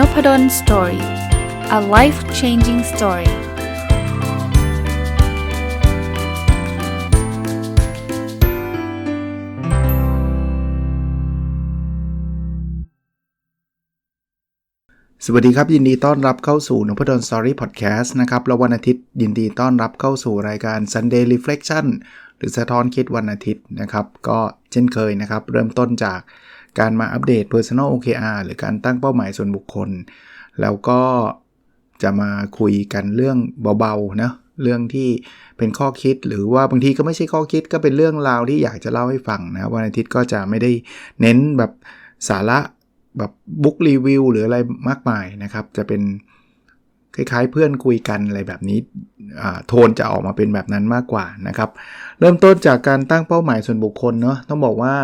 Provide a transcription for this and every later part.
n o p ด d o สตอรี่ a life changing story สวัสดีครับ ยินดีต้อนรับเข้าสู่นพดลสตอรี่พอดแคสต์นะครับ แล้ววันอาทิตย์ยินดีต้อนรับเข้าสู่รายการ Sunday Reflection หรือสะท้อนคิดวันอาทิตย์นะครับ ก็เช่นเคยนะครับ เริ่มต้นจาก การมาอัปเดต Personal OKR หรือการตั้งเป้าหมายส่วนบุคคล แล้วก็จะมาคุยกันเรื่องเบาๆนะเรื่องที่เป็นข้อคิดหรือว่าบางทีก็ไม่ใช่ข้อคิดก็เป็นเรื่องราวที่อยากจะเล่าให้ฟังนะวันอาทิตย์ก็จะไม่ได้เน้นแบบสาระแบบบุ๊กรีวิวหรืออะไรมากมายนะครับ จะเป็น คล้ายๆ เพื่อนคุยกันอะไรแบบนี้โทนจะออกมาเป็นแบบนั้นมากกว่านะครับ เริ่มต้นจากการตั้งเป้าหมายส่วนบุคคลเนาะต้องบอกว่า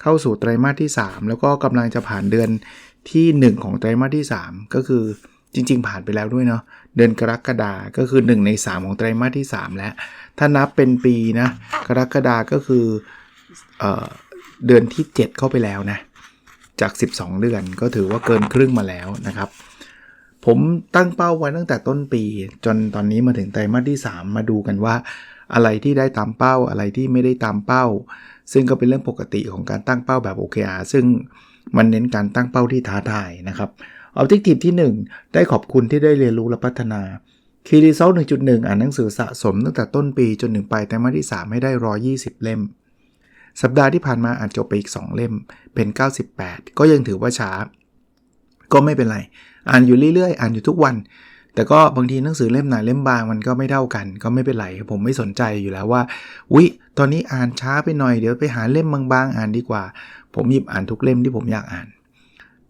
เข้าสู่ไตรมาสที่ 3 แล้วก็กำลังจะผ่านเดือนที่ 1 ของไตรมาสที่ 3 ก็คือจริง ๆ ผ่านไปแล้วด้วยเนาะเดือนกรกฎาก็คือ 1 ใน 3 ของไตรมาสที่ 3 แล้ว ถ้านับเป็นปีนะกรกฎาก็คือเออเดือนที่ 7 เข้าไปแล้วนะจาก 12 เดือนก็ถือว่าเกินครึ่งมาแล้วนะครับ ผมตั้งเป้าไว้ตั้งแต่ต้นปี จนตอนนี้มาถึงไตรมาสที่ 3 มาดูกันว่า อะไรที่ได้ตามเป้าอะไรที่ไม่ได้ตามเป้า ซึ่งก็เป็นเรื่องปกติของการตั้งเป้าแบบ OKR ซึ่งมันเน้นการตั้งเป้าที่ท้าทายนะครับออบเจกตีฟที่ 1 ได้ขอบคุณที่ได้เรียนรู้และพัฒนาคีรีเซล1.1 อ่านหนังสือสะสมตั้งแต่ต้นปีจนถึงไปไตรมาสที่ 3 ให้ได้ 120 เล่ม สัปดาห์ที่ผ่านมาอ่านจบไปอีก 2 เล่มเป็น 98 ก็ยังถือว่าช้า ก็ไม่เป็นไร อ่านอยู่เรื่อยๆ อ่านอยู่ทุกวัน แต่ก็บางทีหนังสือเล่มหนาเล่มบางมันก็ไม่เท่ากัน ก็ไม่เป็นไร ผมไม่สนใจอยู่แล้วว่าวิตอนนี้อ่านช้าไปหน่อย เดี๋ยวไปหาเล่มบางๆ อ่านดีกว่า ผมหยิบอ่านทุกเล่มที่ผมอยากอ่าน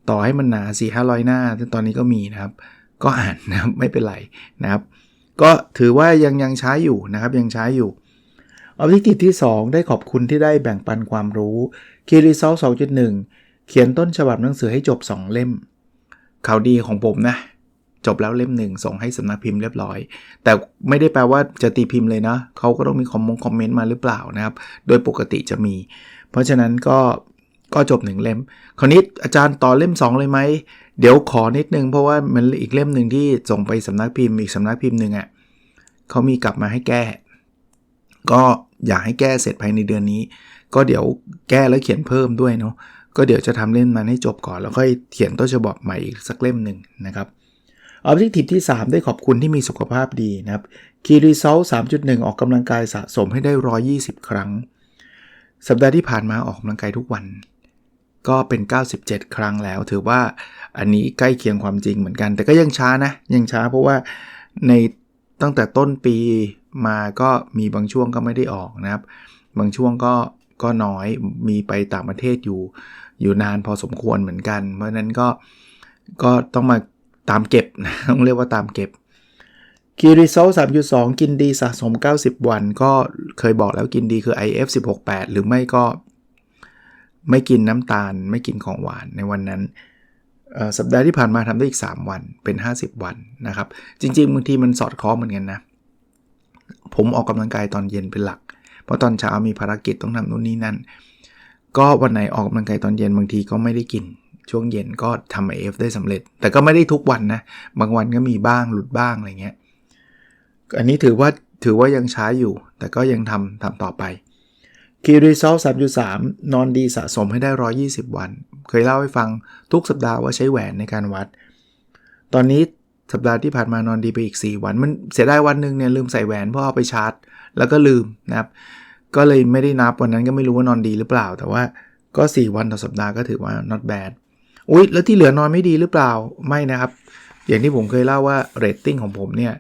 ต่อให้มันหนาสี่ห้าร้อยหน้าตอนนี้ก็มีนะครับ ก็อ่านนะครับไม่เป็นไรนะครับ ก็ถือว่ายังยังใช้อยู่นะครับยังใช้อยู่ออบเจกตีที่ 2 ได้ขอบคุณที่ได้แบ่งปันความรู้คีรีซอล2.1 เขียนต้นฉบับหนังสือให้จบ 2 เล่ม ข่าวดีของผมนะจบแล้วเล่มหนึ่งส่งให้สำนักพิมพ์เรียบร้อย แต่ไม่ได้แปลว่าจะตีพิมพ์เลยนะเขาก็ต้องมีคอมมงคอมเมนต์มาหรือเปล่านะครับ โดยปกติจะมี เพราะฉะนั้นก็ก็จบหนึ่งเล่ม คราวนี้อาจารย์ต่อเล่ม 2 เลยไหม เดี๋ยวขอนิดนึงเพราะว่ามันอีกเล่มหนึ่งที่ส่งไปสำนักพิมพ์อีกสำนักพิมพ์หนึ่งอะ่ะเขามีกลับมาให้แก้ ก็อยากให้แก้เสร็จภายในเดือนนี้ ก็เดี๋ยวแก้แล้วเขียนเพิ่มด้วยเนาะ ก็เดี๋ยวจะทำเล่มนั้นให้จบก่อน แล้วค่อยเขียนต้นฉบับใหม่อีกสักเล่มหนึ่งนะครับออบเจกตีฟที่ 3 ได้ขอบคุณที่มีสุขภาพดีนะครับคีรีเซล3.1 ออกกำลังกายสะสมให้ได้ 120 ครั้ง สัปดาห์ที่ผ่านมาออกกำลังกายทุกวัน ก็เป็น 97 ครั้งแล้ว ถือว่าอันนี้ใกล้เคียงความจริงเหมือนกัน แต่ก็ยังช้านะ ยังช้าเพราะว่าในตั้งแต่ต้นปีมาก็มีบางช่วงก็ไม่ได้ออกนะครับ บางช่วงก็ก็น้อยมีไปต่างประเทศอยู่ อยู่นานพอสมควรเหมือนกัน เพราะนั้นก็ก็ต้องมาตามเก็บนะต้องเรียกว่าตามเก็บคีรีโซ3.2 กินดีสะสม 90 วัน ก็เคยบอกแล้วกินดีคือ IF 168 หรือไม่ก็ไม่กินน้ำตาล ไม่กินของหวานในวันนั้นสัปดาห์ที่ผ่านมาทำได้อีก 3 วันเป็น 50 วันนะครับ จริงๆบางทีมันสอดคล้องเหมือนกันนะ ผมออกกำลังกายตอนเย็นเป็นหลัก เพราะตอนเช้ามีภารกิจต้องทำนู่นนี่นั่น ก็วันไหนออกกำลังกายตอนเย็นบางทีก็ไม่ได้กิน ช่วงเย็นก็ทำไอเอฟได้สำเร็จ แต่ก็ไม่ได้ทุกวันนะ บางวันก็มีบ้างหลุดบ้างอะไรเงี้ย อันนี้ถือว่าถือว่ายังช้าอยู่ แต่ก็ยังทำทำต่อไปคีรีซอลสามจุดสามนอนดีสะสมให้ได้ 120 วัน เคยเล่าให้ฟังทุกสัปดาห์ว่าใช้แหวนในการวัด ตอนนี้สัปดาห์ที่ผ่านมานอนดีไปอีก 4 วัน มันเสียได้วันหนึ่งเนี่ยลืมใส่แหวนเพราะเอาไปชาร์จ แล้วก็ลืมนะครับ ก็เลยไม่ได้นับวันนั้นก็ไม่รู้ว่านอนดีหรือเปล่า แต่ว่าก็ 4 วันต่อสัปดาห์ก็ถือว่า not bad อุ๊ย แล้วที่เหลือนอนไม่ดีหรือเปล่าไม่นะครับ อย่างที่ผมเคยเล่าว่าเรตติ้งของผมเนี่ย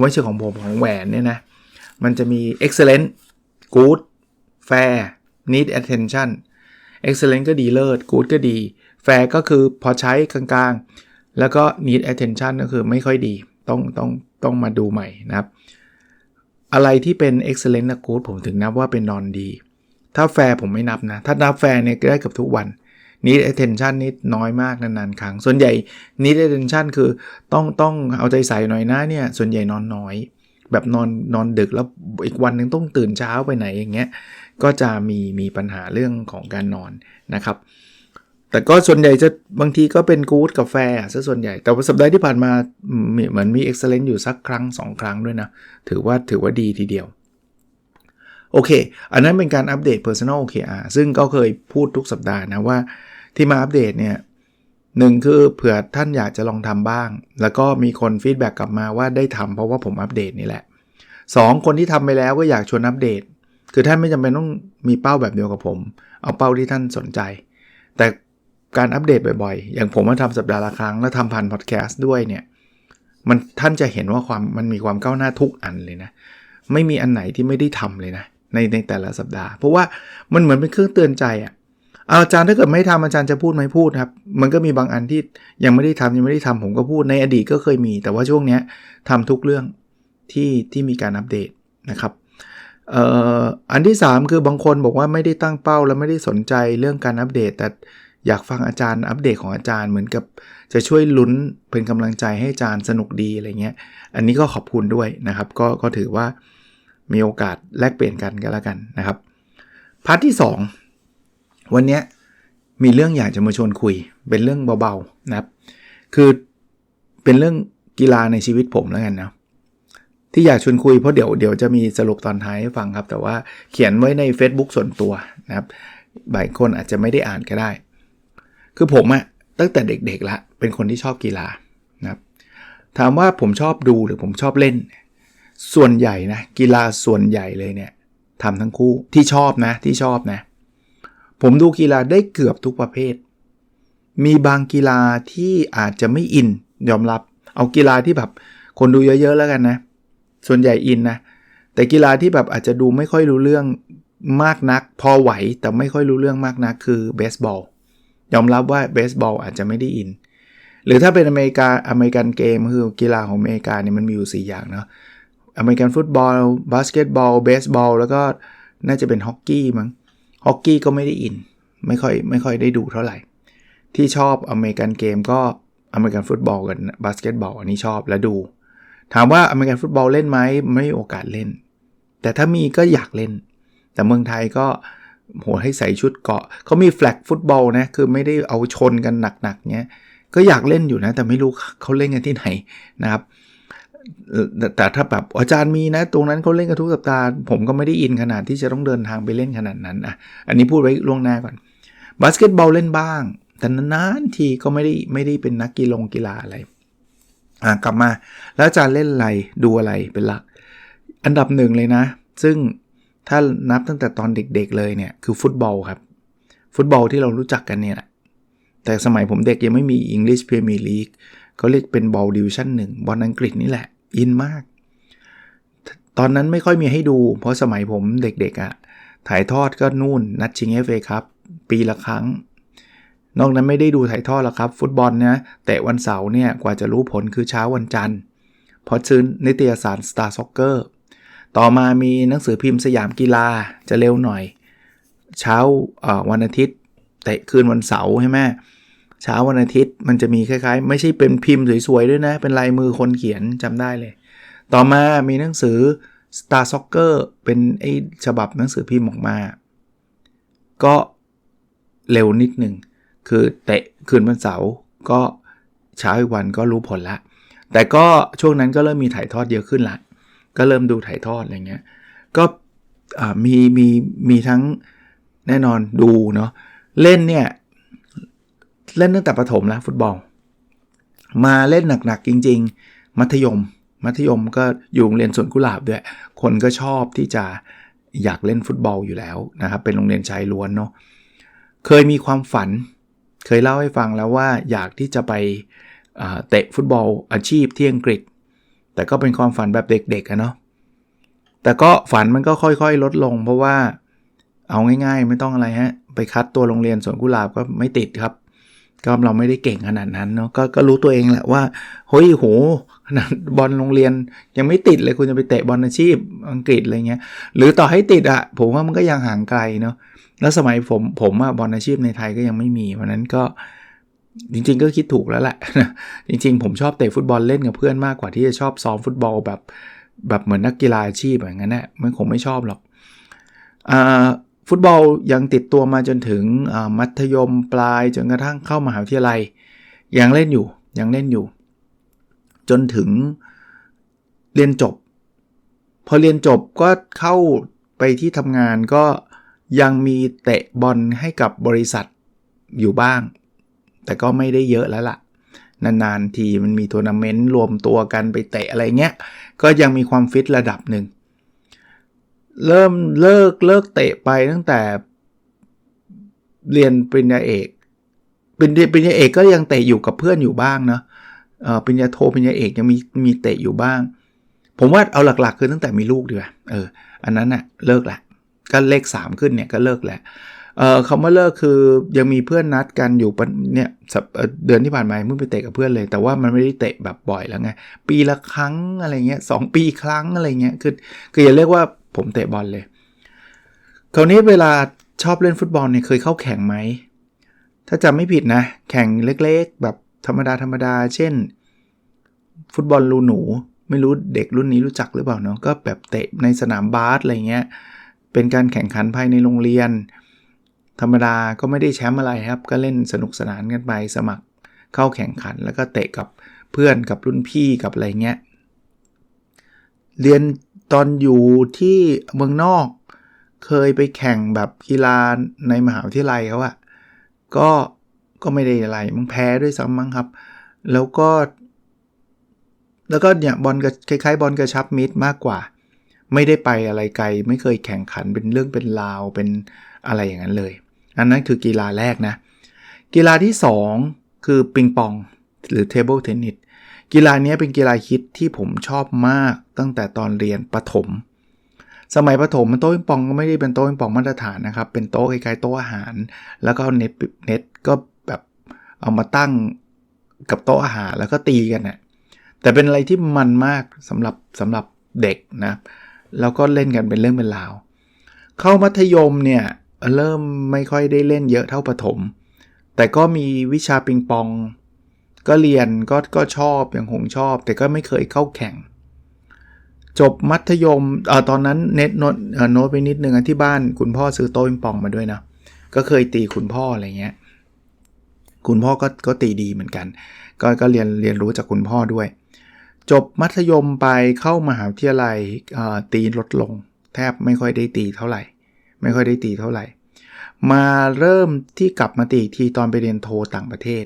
ไม่ใช่ของผมของแหวนเนี่ยนะมันจะมี excellent good fair need attention excellent ก็ดีเลิศ good ก็ดี fair ก็คือพอใช้กลางๆ แล้วก็ need attention ก็คือไม่ค่อยดี ต้องต้องต้องมาดูใหม่นะครับ อะไรที่เป็น excellent นะกูดผมถึงนับว่าเป็นนอนดี ถ้าแฟร์ผมไม่นับนะ ถ้านับแฟร์เนี่ยได้กับทุกวัน need attention นี่น้อยมากนานๆครั้ง ส่วนใหญ่ need attention คือต้องต้องเอาใจใส่หน่อยนะเนี่ย ส่วนใหญ่นอนน้อย แบบนอนนอนดึกแล้วอีกวันหนึ่งต้องตื่นเช้าไปไหนอย่างเงี้ย ก็จะมีมีปัญหาเรื่องของการนอนนะครับ แต่ก็ส่วนใหญ่จะบางทีก็เป็นกู๊ดกาแฟซะส่วนใหญ่ แต่ว่าสัปดาห์ที่ผ่านมาเหมือนมี excellent อยู่สักครั้ง 2 ครั้งด้วยนะ ถือว่าถือว่าดีทีเดียว โอเค อันนั้นเป็นการอัปเดต Personal OKR ซึ่งก็เคยพูดทุกสัปดาห์นะว่าที่มาอัปเดตเนี่ยหนึ่งคือเผื่อท่านอยากจะลองทำบ้าง แล้วก็มีคนฟีดแบ็กกลับมาว่าได้ทำเพราะว่าผมอัปเดตนี่แหละ 2 คนที่ทำไปแล้วก็อยากชวนอัปเดต คือท่านไม่จำเป็นต้องมีเป้าแบบเดียวกับผม เอาเป้าที่ท่านสนใจ แต่ การอัปเดตบ่อยๆ อย่างผมมาทำสัปดาห์ละครั้งแล้วทำผ่านพอดแคสต์ด้วยเนี่ยมันท่านจะเห็นว่าความมันมีความก้าวหน้าทุกอันเลยนะ ไม่มีอันไหนที่ไม่ได้ทำเลยนะ ในในแต่ละสัปดาห์ เพราะว่ามันเหมือนเป็นเครื่องเตือนใจอะ่ะอาจารย์ถ้าเกิดไม่ทำอาจารย์จะพูดไหมพูดครับ มันก็มีบางอันที่ยังไม่ได้ทำยังไม่ได้ทำผมก็พูดในอดีตก็เคยมี แต่ว่าช่วงนี้ทำทุกเรื่องที่ที่มีการอัปเดตนะครับอันที่ 3 คือบางคนบอกว่าไม่ได้ตั้งเป้า แล้วไม่ได้สนใจเรื่องการอัปเดต แต่ อยากฟังอาจารย์อัปเดตของอาจารย์เหมือนกับจะช่วยลุ้นเป็นกำลังใจให้อาจารย์สนุกดีอะไรเงี้ย อันนี้ก็ขอบคุณด้วยนะครับ ก็ก็ถือว่ามีโอกาสแลกเปลี่ยนกันก็แล้วกันนะครับพาร์ทที่ 2 วันนี้มีเรื่องอยากจะมาชวนคุย เป็นเรื่องเบาๆนะครับ คือเป็นเรื่องกีฬาในชีวิตผมแล้วกันนะที่อยากชวนคุยเพราะเดี๋ยวเดี๋ยวจะมีสรุปตอนท้ายให้ฟังครับ แต่ว่าเขียนไว้ใน Facebook ส่วนตัวนะครับบางคนอาจจะไม่ได้อ่านก็ได้ คือผมอะตั้งแต่เด็กๆละเป็นคนที่ชอบกีฬานะครับถามว่าผมชอบดูหรือผมชอบเล่น ส่วนใหญ่นะกีฬาส่วนใหญ่เลยเนี่ยทำทั้งคู่ที่ชอบนะที่ชอบนะ ผมดูกีฬาได้เกือบทุกประเภท มีบางกีฬาที่อาจจะไม่อินยอมรับ เอากีฬาที่แบบคนดูเยอะ ๆ แล้วกันนะ ส่วนใหญ่อินนะ แต่กีฬาที่แบบอาจจะดูไม่ค่อยรู้เรื่องมากนัก พอไหวแต่ไม่ค่อยรู้เรื่องมากนักคือเบสบอล ยอมรับว่าเบสบอลอาจจะไม่ได้อิน หรือถ้าเป็นอเมริกาอเมริกันเกมคือกีฬาของอเมริกาเนี่ยมันมีอยู่ 4 อย่างเนาะอเมริกันฟุตบอลบาสเกตบอลเบสบอลแล้วก็น่าจะเป็นฮอกกี้มั้งฮอกกี้ก็ไม่ได้อิน ไม่ค่อยไม่ค่อยได้ดูเท่าไหร่ ที่ชอบอเมริกันเกมก็อเมริกันฟุตบอลกับบาสเกตบอลอันนี้ชอบและดู ถามว่าอเมริกันฟุตบอลเล่นไหมไม่มีโอกาสเล่น แต่ถ้ามีก็อยากเล่น แต่เมืองไทยก็ โหให้ใส่ชุดเกาะเขามีแฟลกฟุตบอลนะคือไม่ได้เอาชนกันหนักๆเนี้ยก็อยากเล่นอยู่นะ แต่ไม่รู้เขาเล่นกันที่ไหนนะครับแต่ถ้าแบบอาจารย์มีนะ ตรงนั้นเขาเล่นกันทุกสัปดาห์ผมก็ไม่ได้อินขนาดที่จะต้องเดินทางไปเล่นขนาดนั้นอะอันนี้พูดไว้ล่วงหน้าก่อนบาสเกตบอลเล่นบ้าง แต่นานๆทีก็ไม่ได้ไม่ได้เป็นนักกีฬากีฬาอะไรอ่ากลับมาแล้วอาจารย์เล่นอะไรดูอะไรเป็นหลัก อันดับหนึ่งเลยนะ ซึ่ง ถ้านับตั้งแต่ตอนเด็กๆเลยเนี่ยคือฟุตบอลครับ ฟุตบอลที่เรารู้จักกันเนี่ยแต่สมัยผมเด็กยังไม่มี English Premier League เขาเรียกเป็นบอลดิวิชั่นหนึ่งบอลอังกฤษนี่แหละ อินมาก ตอนนั้นไม่ค่อยมีให้ดู เพราะสมัยผมเด็กๆอะ่ะถ่ายทอดก็นู่น นัดชิงเอฟเอครับ ปีละครั้ง นอกนั้นไม่ได้ดูถ่ายทอดแล้วครับ ฟุตบอลนะแต่วันเสาร์เนี่ยกว่าจะรู้ผลคือเช้าวันจันทร์พอซื้อนิตยสาร Star Soccer ต่อมามีหนังสือพิมพ์สยามกีฬาจะเร็วหน่อย เช้าวันอาทิตย์เตะคืนวันเสาร์ใช่ไหมเช้าวันอาทิตย์มันจะมีคล้ายๆ ไม่ใช่เป็นพิมพ์สวยๆด้วยนะ เป็นลายมือคนเขียนจำได้เลย ต่อมามีหนังสือ Star Soccer เป็นไอ้ฉบับหนังสือพิมพ์ออกมา ก็เร็วนิดหนึ่ง คือเตะคืนวันเสาร์ก็เช้าอีกวันก็รู้ผลละ แต่ก็ช่วงนั้นก็เริ่มมีถ่ายทอดเยอะขึ้นละ ก็เริ่มดูถ่ายทอดอะไรเงี้ยก็มีมีมีทั้งแน่นอนดูเนาะเล่นเนี่ย เล่นตั้งแต่ประถมแล้วฟุตบอล มาเล่นหนักๆจริง ๆ มัธยม มัธยมก็อยู่โรงเรียนสวนกุหลาบด้วย คนก็ชอบที่จะอยากเล่นฟุตบอลอยู่แล้วนะครับ เป็นโรงเรียนชายล้วนเนาะเคยมีความฝัน เคยเล่าให้ฟังแล้วว่าอยากที่จะไปเตะฟุตบอลอาชีพที่อังกฤษ แต่ก็เป็นความฝันแบบเด็กๆอะเนาะแต่ก็ฝันมันก็ค่อยๆ ลดลง เพราะว่าเอาง่ายๆ ไม่ต้องอะไรฮะ ไปคัดตัวโรงเรียนสวนกุหลาบก็ไม่ติดครับ ก็เราไม่ได้เก่งขนาดนั้นเนาะก็ก็รู้ตัวเองแหละว่าเฮ้ยโหขนาดบอลโรงเรียนยังไม่ติดเลยคุณจะไปเตะบอลอาชีพอังกฤษอะไรเงี้ยหรือต่อให้ติดอะผมว่ามันก็ยังห่างไกลเนาะแล้วสมัยผมผมอะบอลอาชีพในไทยก็ยังไม่มีเพราะนั้นก็ จริงๆ ก็คิดถูกแล้วแหละ จริงๆ ผมชอบเตะฟุตบอลเล่นกับเพื่อนมากกว่าที่จะชอบซ้อมฟุตบอลแบบแบบเหมือนนักกีฬาอาชีพอย่างนั้นแหละมันคงไม่ชอบหรอกอฟุตบอลยังติดตัวมาจนถึงมัธยมปลายจนกระทั่งเข้ามหาวิทยาลัย ยังเล่นอยู่ยังเล่นอยู่ จนถึงเรียนจบ พอเรียนจบก็เข้าไปที่ทำงานก็ยังมีเตะบอลให้กับบริษัทอยู่บ้าง แต่ก็ไม่ได้เยอะแล้วละ่ะ นานๆ ทีมันมีทัวร์นาเมนต์รวมตัวกันไปเตะอะไรเงี้ย ก็ยังมีความฟิตระดับหนึ่ง เริ่มเลิกเลิกเตะไปตั้งแต่เรียนปริญญาเอกปริญญาเอกก็ยังเตะอยู่กับเพื่อนอยู่บ้างเนาะปริญญาโทปริญญาเอกยังมีมีเตะอยู่บ้าง ผมว่าเอาหลักๆ คือตั้งแต่มีลูกดีกว่าเออ อันนั้นอะเลิกละก็เลข 3 ขึ้นเนี่ยก็เลิกแหละ เอ่อคำว่าเลิกคือยังมีเพื่อนนัดกันอยู่เนี่ยเดือนที่ผ่านมาเพิ่งไปเตะกับเพื่อนเลย แต่ว่ามันไม่ได้เตะแบบบ่อยแล้วไง ปีละครั้งอะไรเงี้ยสปีครั้งอะไรเงี้ยคือคืออย่าเรียกว่าผมเตะบอลเลย คราวนี้เวลาชอบเล่นฟุตบอลเนี่ยเคยเข้าแข่งไหม ถ้าจำไม่ผิดนะ แข่งเล็กๆ แบบธรรมดาธรรมดา เช่น ฟุตบอลลูหนู ไม่รู้เด็กรุ่นนี้รู้จักหรือเปล่าเนาะก็แบบเตะในสนามบาสอะไรเงี้ยเป็นการแข่งขันภายในโรงเรียน ธรรมดาก็ไม่ได้แชมป์อะไรครับ ก็เล่นสนุกสนานกันไปสมัครเข้าแข่งขันแล้วก็เตะกับเพื่อนกับรุ่นพี่กับอะไรเงี้ย เรียนตอนอยู่ที่เมืองนอก เคยไปแข่งแบบกีฬาในมหาวิทยาลัยเขาอะก็ก็ไม่ได้อะไรมึงแพ้ด้วยซ้ำมั้งครับ แล้วก็ แล้วก็เนี่ยบอลก็คล้ายๆ บอลกระชับมิดมากกว่า ไม่ได้ไปอะไรไกล ไม่เคยแข่งขันเป็นเรื่องเป็นราวเป็นอะไรอย่างนั้นเลย อันนั้นคือกีฬาแรกนะ กีฬาที่ 2 คือปิงปองหรือเทเบิลเทนนิสกีฬานี้เป็นกีฬาคิดที่ผมชอบมากตั้งแต่ตอนเรียนประถม สมัยประถมมันโต๊ะปิงปองก็ไม่ได้เป็นโต๊ะปิงปองมาตรฐานนะครับ เป็นโต๊ะคล้ายๆโต๊ะอาหาร แล้วก็เน็ตเน็ตก็แบบเอามาตั้งกับโต๊ะอาหารแล้วก็ตีกันนะ่ะแต่เป็นอะไรที่มันมากสำหรับสำหรับเด็กนะแล้วก็เล่นกันเป็นเรื่องเป็นราว เข้ามัธยมเนี่ย เริ่มไม่ค่อยได้เล่นเยอะเท่าประถมแต่ก็มีวิชาปิงปอง ก็เรียนก็ก็ชอบอย่างคงชอบ แต่ก็ไม่เคยเข้าแข่ง จบมัธยมอตอนนั้นเน็ตโน้ตโน้ตไปนิดนึงที่บ้านคุณพ่อซื้อโต๊ะปิงปองมาด้วยนะ ก็เคยตีคุณพ่ออะไรเงี้ย คุณพ่อก็ก็ตีดีเหมือนกัน ก็ก็เรียนเรียนรู้จากคุณพ่อด้วย จบมัธยมไปเข้ามหาวิทยาลัยตีลดลง แทบไม่ค่อยได้ตีเท่าไหร่ ไม่ค่อยได้ตีเท่าไหร่ มาเริ่มที่กลับมาตีทีตอนไปเรียนโทต่างประเทศ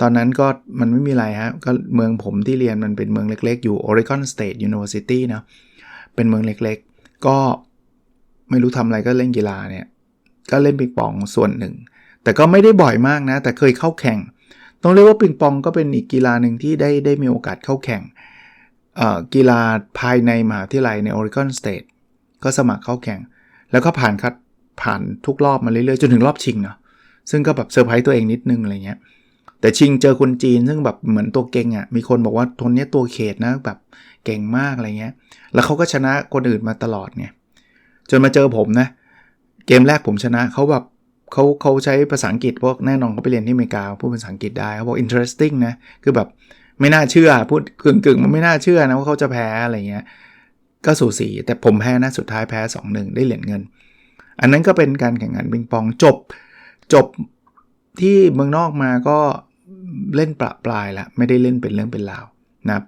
ตอนนั้นก็มันไม่มีอะไรฮะก็เมืองผมที่เรียนมันเป็นเมืองเล็กๆ อยู่ Oregon State University นะเป็นเมืองเล็กๆ ก็ไม่รู้ทำอะไรก็เล่นกีฬาเนี่ย ก็เล่นปิงปองส่วนหนึ่ง แต่ก็ไม่ได้บ่อยมากนะ แต่เคยเข้าแข่ง ต้องเรียกว่าปิงปองก็เป็นอีกกีฬาหนึ่งที่ได้ได้มีโอกาสเข้าแข่งกีฬาภายในมหาวิทยาลัยใน Oregon State ก็สมัครเข้าแข่ง แล้วก็ผ่านคัดผ่านทุกรอบมาเรื่อยๆ จนถึงรอบชิงเนาะซึ่งก็แบบเซอร์ไพรส์ตัวเองนิดนึงอะไรเงี้ยแต่ชิงเจอคนจีนซึ่งแบบเหมือนตัวเก่งอะ่ะมีคนบอกว่าทนนี้ตัวเขตนะแบบเก่งมากอะไรเงี้ย แล้วเขาก็ชนะคนอื่นมาตลอดไงจนมาเจอผมนะ เกมแรกผมชนะเขาแบบเขาเขาใช้ภาษาอังกฤษพวกแน่นอนเขาไปเรียนที่อเมริกาพูดภาษาอังกฤษได้เขาบอก interesting นะคือแบบไม่น่าเชื่อพูดกึ่งกึ่งมันไม่น่าเชื่อนะว่าเขาจะแพ้อะไรเงี้ย ก็สูสีแต่ผมแพ้นะสุดท้ายแพ้ 2-1 ได้เหรียญเงิน อันนั้นก็เป็นการแข่งขันปิงปองจบ จบที่เมืองนอกมาก็เล่นประปลายละไม่ได้เล่นเป็นเรื่องเป็นราวนะครับ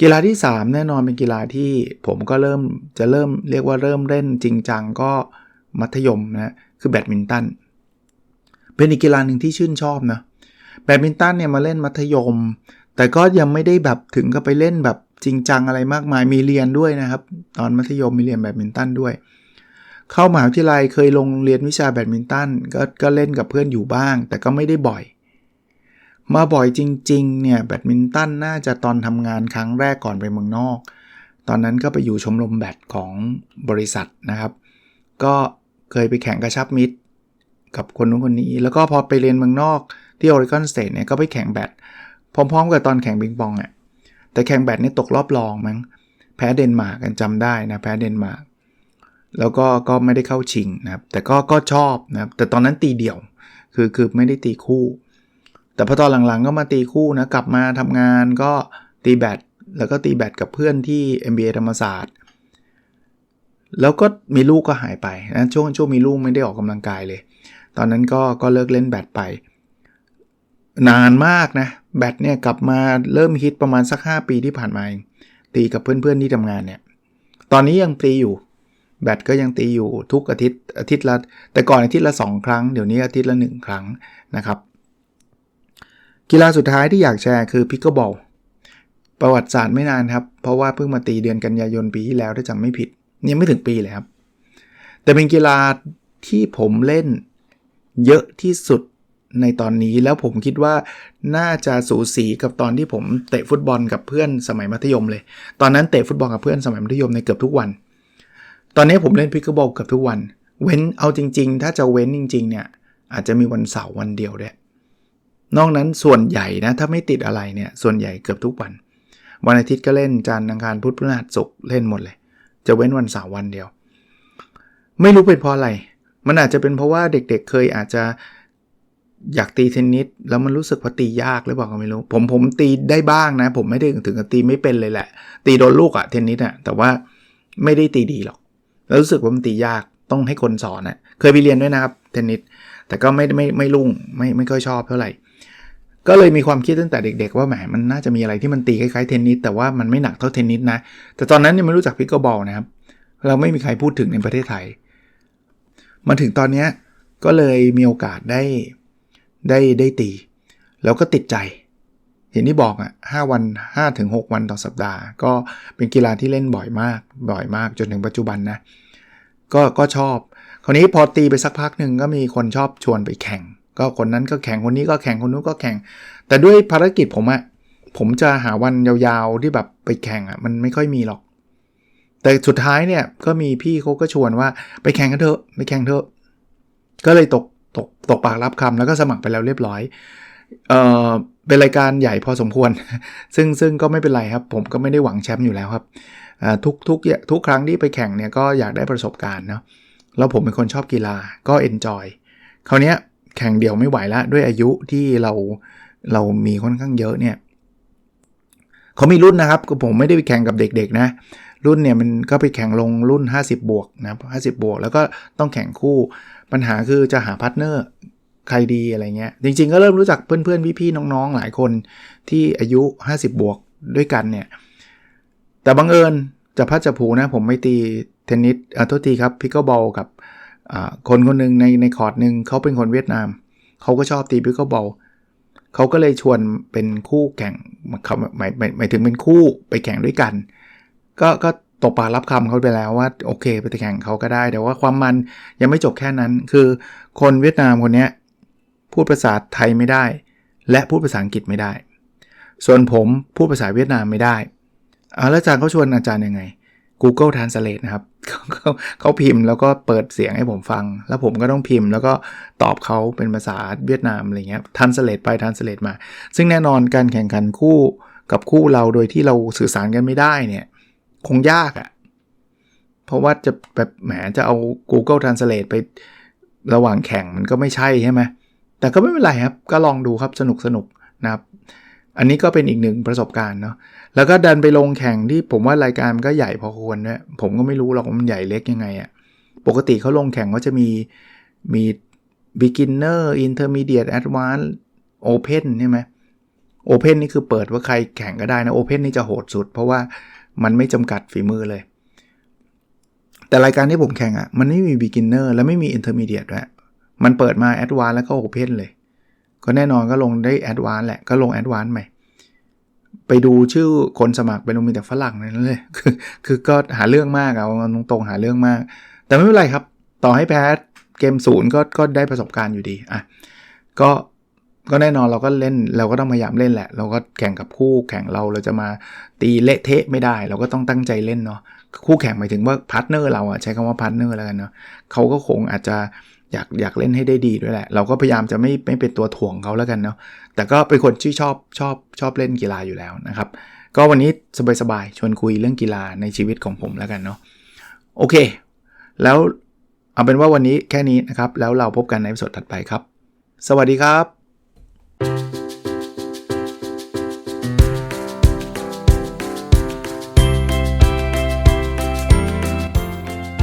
กีฬาที่ 3 แน่นอนเป็นกีฬาที่ผมก็เริ่มจะเริ่มเรียกว่าเริ่มเล่นจริงจังก็มัธยมนะคือแบดมินตันเป็นอีกกีฬาหนึ่งที่ชื่นชอบนะแบดมินตันเนี่ยมาเล่นมัธยม แต่ก็ยังไม่ได้แบบถึงกับไปเล่นแบบ จริงจังอะไรมากมายมีเรียนด้วยนะครับ ตอนมัธยมมีเรียนแบดมินตันด้วย เข้ามหาวิทยาลัยเคยลงเรียนวิชาแบดมินตันก็ก็เล่นกับเพื่อนอยู่บ้าง แต่ก็ไม่ได้บ่อย มาบ่อยจริงๆเนี่ยแบดมินตันน่าจะตอนทำงานครั้งแรกก่อนไปเมืองนอก ตอนนั้นก็ไปอยู่ชมรมแบดของบริษัทนะครับ ก็เคยไปแข่งกระชับมิตรกับคนนู้นคนนี้ แล้วก็พอไปเรียนเมืองนอกที่ออริกอนสเตทเนี่ยก็ไปแข่งแบดพร้อมๆกับตอนแข่งบิงปองอะ แต่แข่งแบดนี่ตกรอบรองมั้งแพ้เดนมาร์กกันจำได้นะแพ้เดนมาร์กแล้วก็ก็ไม่ได้เข้าชิงนะครับ แต่ก็ก็ชอบนะครับแต่ตอนนั้นตีเดี่ยว คือคือไม่ได้ตีคู่ แต่พอตอนหลังๆก็มาตีคู่นะกลับมาทำงานก็ตีแบดแล้วก็ตีแบดกับเพื่อนที่ MBA ธรรมศาสตร์ แล้วก็มีลูกก็หายไปนะช่วงช่วงมีลูกไม่ได้ออกกำลังกายเลย ตอนนั้นก็ก็เลิกเล่นแบดไป นานมากนะ แบดเนี่ยกลับมาเริ่มฮิตประมาณสัก 5 ปีที่ผ่านมาเองตีกับเพื่อนๆที่ทำงานเนี่ย ตอนนี้ยังตีอยู่ แบดก็ยังตีอยู่ทุกอาทิตย์อาทิตย์ละแต่ก่อนอาทิตย์ละ 2 ครั้ง เดี๋ยวนี้อาทิตย์ละ 1 ครั้งนะครับ กีฬาสุดท้ายที่อยากแชร์คือพิกเกิลบอลประวัติศาสตร์ไม่นานครับ เพราะว่าเพิ่งมาตีเดือนกันยายนปีที่แล้วถ้าจำไม่ผิดยังไม่ถึงปีเลยครับ แต่เป็นกีฬาที่ผมเล่นเยอะที่สุด ในตอนนี้แล้วผมคิดว่าน่าจะสูสีกับตอนที่ผมเตะฟุตบอลกับเพื่อนสมัยมัธยมเลย ตอนนั้นเตะฟุตบอลกับเพื่อนสมัยมัธยมในเกือบทุกวัน ตอนนี้ผมเล่นพิกเกิลบอลเกือบทุกวัน เว้นเอาจริง ๆ ถ้าจะเว้นจริง ๆ เนี่ย อาจจะมีวันเสาร์วันเดียวด้วยนอกนั้นส่วนใหญ่นะถ้าไม่ติดอะไรเนี่ยส่วนใหญ่เกือบทุกวัน วันอาทิตย์ก็เล่นจันทร์อังคารพุธพฤหัสศุกร์เล่นหมดเลย จะเว้นวันเสาร์วันเดียว ไม่รู้เป็นเพราะอะไร มันอาจจะเป็นเพราะว่าเด็กๆ เคยอาจจะ อยากตีเทนนิสแล้วมันรู้สึกว่าตียากหรือเปล่าก็ไม่รู้ ผมผมตีได้บ้างนะ ผมไม่ได้ถึงกับตีไม่เป็นเลยแหละ ตีโดนลูกอะเทนนิสอะแต่ว่าไม่ได้ตีดีหรอก แล้วรู้สึกว่ามันตียากต้องให้คนสอนอะเคยไปเรียนด้วยนะครับเทนนิสแต่ก็ไม่ไม่ไม่รุ่งไม่ไม่ค่อยชอบเท่าไหร่ ก็เลยมีความคิดตั้งแต่เด็ก ๆ ว่าแหมมันน่าจะมีอะไรที่มันตีคล้ายๆเทนนิสแต่ว่ามันไม่หนักเท่าเทนนิสนะแต่ตอนนั้นยังไม่รู้จักพิกเกิลบอลนะครับเราไม่มีใครพูดถึงในประเทศไทย มาถึงตอนนี้ก็เลยมีโอกาสได้ ได้ได้ตี แล้วก็ติดใจ อย่างที่บอกอะห้าวัน5ถึง6วันต่อสัปดาห์ ก็เป็นกีฬาที่เล่นบ่อยมาก บ่อยมากจนถึงปัจจุบันนะ ก็ก็ชอบ คราวนี้พอตีไปสักพักหนึ่งก็มีคนชอบชวนไปแข่ง ก็คนนั้นก็แข่งคนนี้ก็แข่งคนนู้นก็แข่ง แต่ด้วยภารกิจผมอะผมจะหาวันยาวๆที่แบบไปแข่งอะมันไม่ค่อยมีหรอกแต่สุดท้ายเนี่ยก็มีพี่เขาก็ชวนว่าไปแข่งกันเถอะไปแข่งเถอะ ก็เลยตก ตกตกปากรับคำแล้วก็สมัครไปแล้วเรียบร้อยเออเป็นรายการใหญ่พอสมควร ซึ่งซึ่งก็ไม่เป็นไรครับ ผมก็ไม่ได้หวังแชมป์อยู่แล้วครับทุกทุกทุกครั้งที่ไปแข่งเนี่ยก็อยากได้ประสบการณ์เนาะแล้วผมเป็นคนชอบกีฬาก็เอนจอยคราวนี้แข่งเดี่ยวไม่ไหวล้วด้วยอายุที่เราเรามีค่อนข้างเยอะเนี่ยเขามีรุ่นนะครับก็ผมไม่ได้ไปแข่งกับเด็กๆนะ รุ่นเนี่ยมันก็ไปแข่งลงรุ่น 50 บวกนะ50 บวก แล้วก็ต้องแข่งคู่ ปัญหาคือจะหาพาร์ทเนอร์ใครดีอะไรเงี้ย จริงๆ ก็เริ่มรู้จักเพื่อนๆ พี่ๆ น้องๆ หลายคนที่อายุ 50 บวกด้วยกันเนี่ย แต่บังเอิญจะพัดจะผูนะ ผมไม่ตีเทนนิสอะโทษทีครับพิกเกิลบอลกับคนคนหนึ่งในในคอร์ดหนึ่งเขาเป็นคนเวียดนาม เขาก็ชอบตีพิกเกิลบอลเขาก็เลยชวนเป็นคู่แข่งหมายหมายหมายถึงเป็นคู่ไปแข่งด้วยกัน ก็ก็ ตกปากรับคำเขาไปแล้วว่าโอเคไปแข่งเขาก็ได้ แต่ว่าความมันยังไม่จบแค่นั้นคือคนเวียดนามคนนี้พูดภาษาไทยไม่ได้ และพูดภาษาอังกฤษไม่ได้ ส่วนผมพูดภาษาเวียดนามไม่ได้อาแล้วอาจารย์เขาชวนอาจารย์ยังไง Google Translate นะครับเขาเขาพิมพ์แล้วก็เปิดเสียงให้ผมฟัง แล้วผมก็ต้องพิมพ์ แล้วก็ตอบเขาเป็นภาษาเวียดนามอะไรเงี้ยทันสเลตไปทันสเลตมา ซึ่งแน่นอนการแข่งขันคู่กับคู่เราโดยที่เราสื่อสารกันไม่ได้เนี่ย คงยากอะ่ะ เพราะว่าจะแบบแหมจะเอา Google Translate ไประหว่างแข่งมันก็ไม่ใช่ใช่ไหมแต่ก็ไม่เป็นไรครับ ก็ลองดูครับสนุกสนุกนะครับ อันนี้ก็เป็นอีกหนึ่งประสบการณ์เนาะแล้วก็ดันไปลงแข่งที่ผมว่ารายการมันก็ใหญ่พอควรด้วยผมก็ไม่รู้หรอกว่ามันใหญ่เล็กยังไงอะ่ะปกติเขาลงแข่งก็จะมีมี beginner intermediate advanced open ใช่ไหม open นี่คือเปิดว่าใครแข่งก็ได้นะ open นี่จะโหดสุด เพราะว่า มันไม่จำกัดฝีมือเลย แต่รายการที่ผมแข่งอะ่ะ มันไม่มี beginner และไม่มี intermediate ด้วยมันเปิดมา advanced แล้วก็ open เลย ก็แน่นอนก็ลงได้ advanced แหละ ก็ลง advanced ใหม่ไปดูชื่อคนสมัครไปลงมีแต่ฝรั่งนั่นเลยคือคือก็หาเรื่องมากเอาตรงๆหาเรื่องมาก แต่ไม่เป็นไรครับ ต่อให้แพ้เกมศูนย์ก็ก็ได้ประสบการณ์อยู่ดีอะก็ ก็แน่นอนเราก็เล่นเราก็ต้องพยายามเล่นแหละ เราก็แข่งกับคู่แข่งเราเราจะมาตีเละเทะไม่ได้ เราก็ต้องตั้งใจเล่นเนาะคู่แข่งหมายถึงว่าพาร์ทเนอร์เราอะใช้คำว่าพาร์ทเนอร์แล้วกันเนาะเขาก็คงอาจจะอยากอยากเล่นให้ได้ดีด้วยแหละ เราก็พยายามจะไม่ไม่เป็นตัวถ่วงเขาแล้วกันเนาะแต่ก็เป็นคนที่ชอบชอบชอบเล่นกีฬาอยู่แล้วนะครับ ก็วันนี้สบายๆชวนคุยเรื่องกีฬาในชีวิตของผมแล้วกันเนาะโอเค แล้วเอาเป็นว่าวันนี้แค่นี้นะครับ แล้วเราพบกันในสดถัดไปครับ สวัสดีครับ